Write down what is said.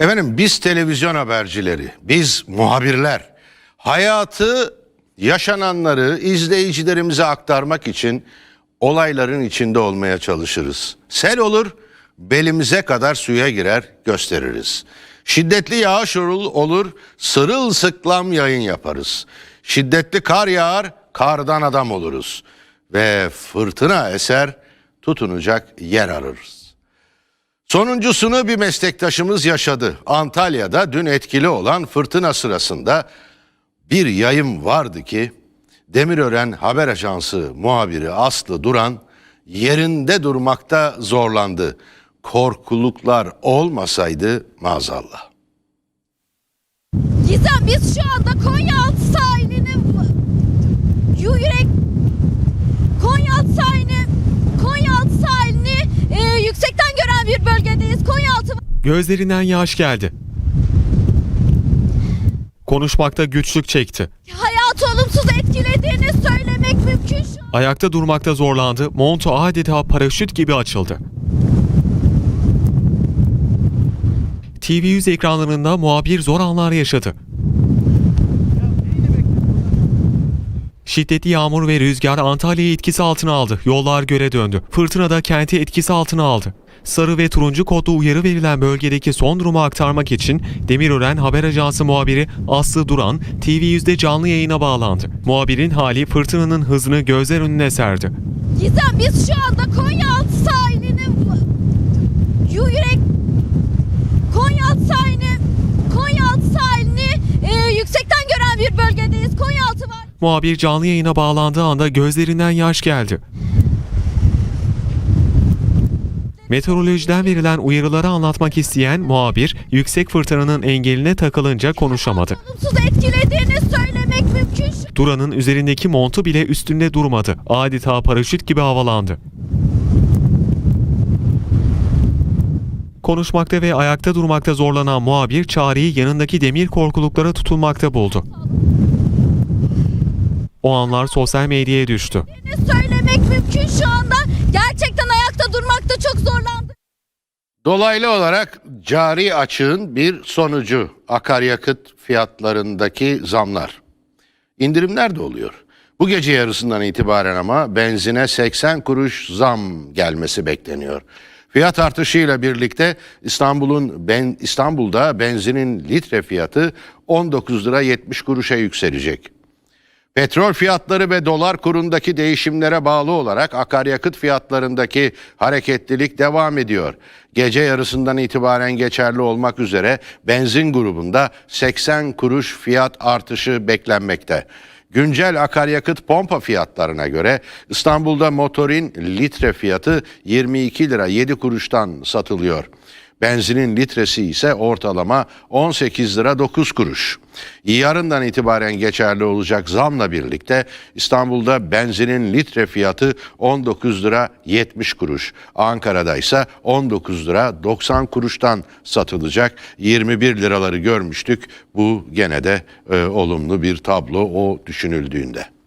Efendim biz televizyon habercileri, biz muhabirler hayatı, yaşananları izleyicilerimize aktarmak için olayların içinde olmaya çalışırız. Sel olur, belimize kadar suya girer, gösteririz. Şiddetli yağış olur, sırılsıklam yayın yaparız. Şiddetli kar yağar, kardan adam oluruz. Ve fırtına eser, tutunacak yer ararız. Sonuncusunu bir meslektaşımız yaşadı. Antalya'da dün etkili olan fırtına sırasında bir yayın vardı ki Demirören Haber Ajansı muhabiri Aslı Duran yerinde durmakta zorlandı. Korkuluklar olmasaydı maazallah. Gizem biz şu anda Konyaaltı sahilinin yürek Konyaaltı sahilini Konyaaltı sahilini e, yüksekten gören bölgedeyiz. Konyaaltı Gözlerinden yaş geldi. Konuşmakta güçlük çekti. hayatı olumsuz etkilediğini söylemek mümkün şu an. Ayakta durmakta zorlandı. Montu adeta paraşüt gibi açıldı. TV100 ekranlarında muhabir zor anlar yaşadı. Şiddetli yağmur ve rüzgar Antalya'yı etkisi altına aldı. Yollar göle döndü. Fırtına da kenti etkisi altına aldı. Sarı ve turuncu kodlu uyarı verilen bölgedeki son durumu aktarmak için Demirören Haber Ajansı muhabiri Aslı Duran TV100'de canlı yayına bağlandı. Muhabirin hali fırtınanın hızını gözler önüne serdi. Gizem biz şu anda Konyaaltı sahilinin yürek Konyaaltı sahilini Konyaaltı sahilini e, yüksekten gören bir bölgedeyiz. Konyaaltı var. Muhabir canlı yayına bağlandığı anda gözlerinden yaş geldi. Meteorolojiden verilen uyarıları anlatmak isteyen muhabir, yüksek fırtınanın engeline takılınca konuşamadı. Olumsuz etkilediğini söylemek mümkün şu Duran'ın üzerindeki montu bile üstünde durmadı. Adeta paraşüt gibi havalandı. Konuşmakta ve ayakta durmakta zorlanan muhabir çareyi yanındaki demir korkuluklara tutulmakta buldu. O anlar sosyal medyaya düştü. söylemek mümkün şu anda. Gerçekten ayakta durmakta çok zorlandım. Dolaylı olarak cari açığın bir sonucu akaryakıt fiyatlarındaki zamlar. İndirimler de oluyor. Bu gece yarısından itibaren ama benzine 80 kuruş zam gelmesi bekleniyor. Fiyat artışıyla birlikte İstanbul'un ben İstanbul'da benzinin litre fiyatı 19 lira 70 kuruşa yükselecek. Petrol fiyatları ve dolar kurundaki değişimlere bağlı olarak akaryakıt fiyatlarındaki hareketlilik devam ediyor. Gece yarısından itibaren geçerli olmak üzere benzin grubunda 80 kuruş fiyat artışı beklenmekte. Güncel akaryakıt pompa fiyatlarına göre İstanbul'da motorin litre fiyatı 22 lira 7 kuruştan satılıyor. Benzinin litresi ise ortalama 18 lira 9 kuruş. Yarından itibaren geçerli olacak zamla birlikte İstanbul'da benzinin litre fiyatı 19 lira 70 kuruş. Ankara'da ise 19 lira 90 kuruştan satılacak. 21 liraları görmüştük. Bu gene de e, olumlu bir tablo o düşünüldüğünde.